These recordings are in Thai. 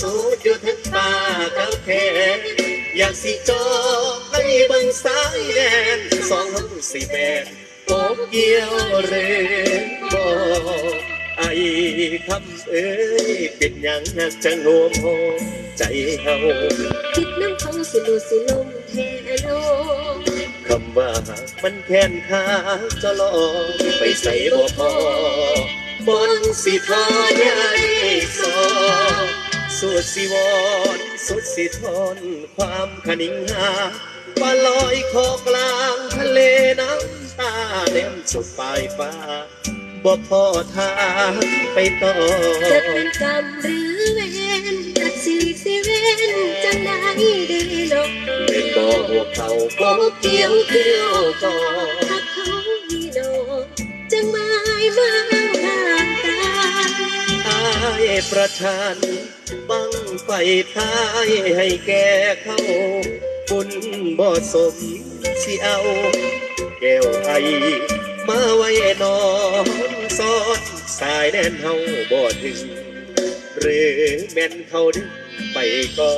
สูดอยู่ทั้งตากับแขนอยากสิจอกให้เบังสายแดนสองห้องสี่แมนโอบเกี่ยวเรือบอกไอ้คำเอ้ยเป็นหยังนักจังโมโหใจเฮาคิดน้ำเขาสิลูสิลมแทโลคำว่ามันแค้นค่าจะรอไปใส่บ่พอบนสิทอยายสอ สุดสิวอนสุดสิทนความขนิงหาปลาลอยคอกลางทะเลน้ำตาเต็มสุดปลายฟ้าบ่พอทางไปต่อจะเป็นกรรมหรือเวรจักสิลิสิเวนจังได้เดลกเป็นบ่หัวเขาบ่เกี่ยวเกี่ยวก่อถ้าเขามีโลกจังไม่มาทางตาอายประทาน บังไฟท้ายให้แก่เขาบุญบ่สมสิเอา แก้วไอมาไว้นอนซ้อดสายแน่นเฮาบ่ถึง หรือแม่นเขาดึงไปก็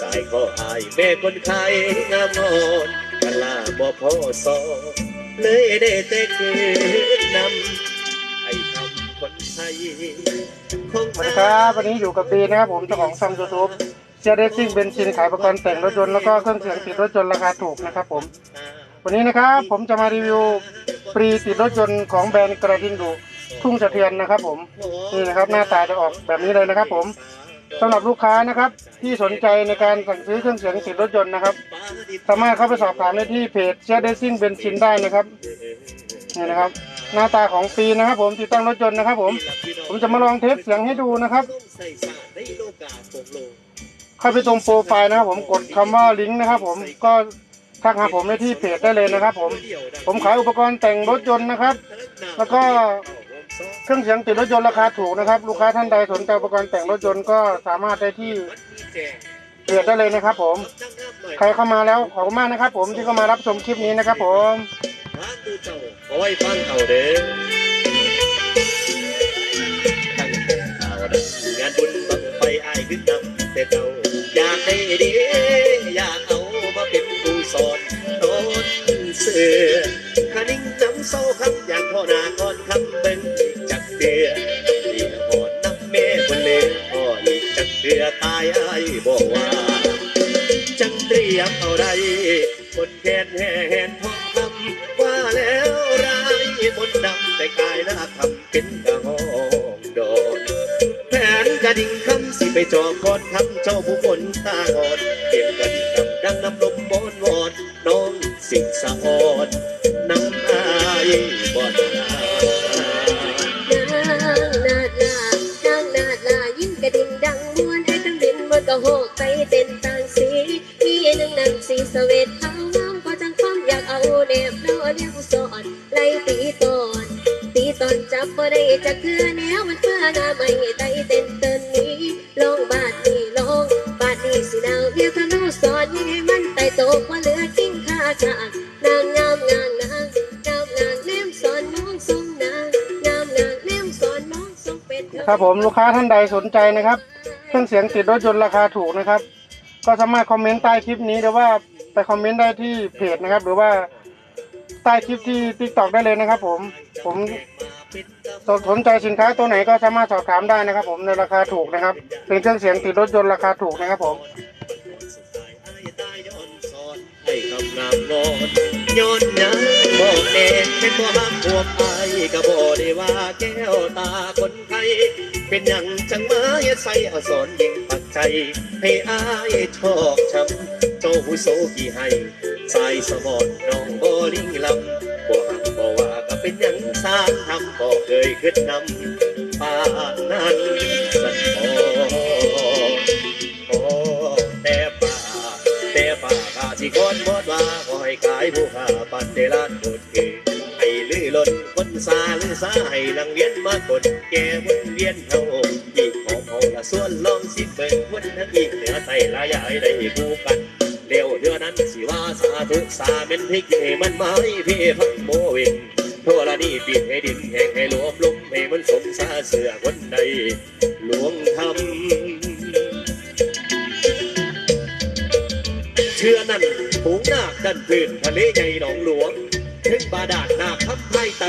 สายขออายแม่คนไข้งามงอนกะลาบ่พอสอเลยได้แต่เกิดนำไอ้คำ คนไทยของสวัสดีครับวันนี้อยู่กับบีนะครับผมเจ้าของช่องยูทูบเชียร์เดซิ่งเบนซินขายอุปกรณ์แต่งรถยนต์แล้วก็เครื่องเสียงติดรถยนต์ราคาถูกนะครับผม วันนี้นะครับผมจะมารีวิวปรีติดรถยนต์ของแบรนด์กระดิ่งดุทุ่งสะเทือนนะครับผมนี่นะครับหน้าตาจะออกแบบนี้เลยนะครับ ผมสำหรับลูกค้านะครับที่สนใจในการสั่งซื้อเครื่องเสียงติดรถยนต์นะครับ สามารถเข้าไปสอบถามได้ที่เพจเชียร์เดซิ่งเบนซินได้นะครับนี่นะครับ หน้าตาของฟรีนะครับผมติดตั้งรถยนต์นะครับผม ผมจะมาลองเทสเสียงให้ดูนะครับใส่สารไปกโลเข้าไปตรงโปรไฟล์นะครับผมกดคำว่าลิงก์นะครับผมก็ทักหาผมได้ที่เพจได้เลยนะครับผม ผมขายอุปกรณ์แต่งรถยนต์นะครับ แล้วก็เครื่องเสียงติดรถยนต์ราคาถูกนะครับ ลูกค้าท่านใดสนใจอุปกรณ์แต่งรถยนต์ก็สามารถได้ที่เพจได้เลยนะครับ ผม ใครเข้ามาแล้วขอบคุณมากนะครับ ผมที่เข้ามารับชมคลิปนี้นะครับ ผม ทางดูเจ้าขอไว้ฟังเขาเด้อตั้งแต่ข่าดังงานบุญบังไฟอายขึ้นนำแต่เจ้าอยากให้ดีอยากเอามาเป็นครูสอนโน้นเสือขนิ่งน้ำโซ่คำอยากพ่อนาก่อนคำเบิ่งจักเตือนี่หอนน้ำแม่บนเลยพ่ออีกจักเตือตายอ้ายบอกว่า จังเตรียมเอาได้คนแขนแหน น้าคำเป็นกระหองดอนแผนกระดิ่งคำสิไปจอคอนคำเจ้าผู้คนตาอ่อนเก็บกระดิ่งคำดังน้ำลมบอนวอนน้องสิ่งสะอ่อนน้ำอายบ่อนานางนาดลานางนาดลายิ้มกระดิ่งดังม้วนให้ทั้งดินมันก็โหกไปเต้นต่างสีมีหนึ่งนางสีสเวทเอาน้องก็จังความอยากเอาแนบโดนเลี้ยวสอ จับบ่ได้จะคือแนวมันเพื่อหน้าไม่ไตเต้นเต้นนี้ลองบาดนี้ลองบาดนี้สินางเดียวทะลุสอนยังให้มันไตโตกว่าเหลือกิ้งค่าจากนางงามงานนางงามงานแนมสอนมองทรงนางงามงานแนมสอนมองทรงเป็นครับผมลูกค้าท่านใดสนใจนะครับเครื่องเสียงติดรถยนต์ราคาถูกนะครับ ก็สามารถคอมเมนต์ใต้คลิปนี้หรือว่าไปคอมเมนต์ได้ที่เพจนะครับ หรือว่าใต้คลิปที่ติ๊กตอกได้เลยนะครับ ผมผม สนใจสินค้าตัวไหนก็สามารถสอบถามได้นะครับ ผมในราคาถูกนะครับเป็นเครื่องเสียงติดรถยนต์ราคาถูกนะครับผมให้คำงามงอนย้อนยังบอกแน่เป็นบ่ฮักพวกไอ้ก็บ่ได้ว่าแก้วตาคนไทยเป็นหยังจังมาเฮ็ดใส่อสอนยิงปักใจ ให้อายชอกช้ำโจหุโซกี่ให้สายสมอนน้องบ่ลิงลำบ่หักบ่ว่าก็เป็นหยังสาง ทำบ่เคยขึ้นนำป่านนั้นสันพอขอแต่ป่าแต่ป่าข้าสิคนบดว่าขอให้กายผู้ข้าปันเดลานโกดเกให้ลือล้นคนซาลือซาให้ลังเวียนมากดแก่วนเวียนเฮาอีกของเฮาละส่วนลองสิเบิ่งวนทั้งอีกเหนือใส่ละยายได้คู่กันเร็วเดือนั้นสิว่าสาธุสาเป็นพิกเอมันไม้พี่พังโมวิน ทั่วละนี่ปิดให้ดินแห้งให้หลวมลมให้มันสมซาเสือคนใดหลวงทำเชื่อนั่นผูงนาคดันพื้นทะเลใหญ่หนองหลวงถึงบาดาลนาคทับไพ่ไต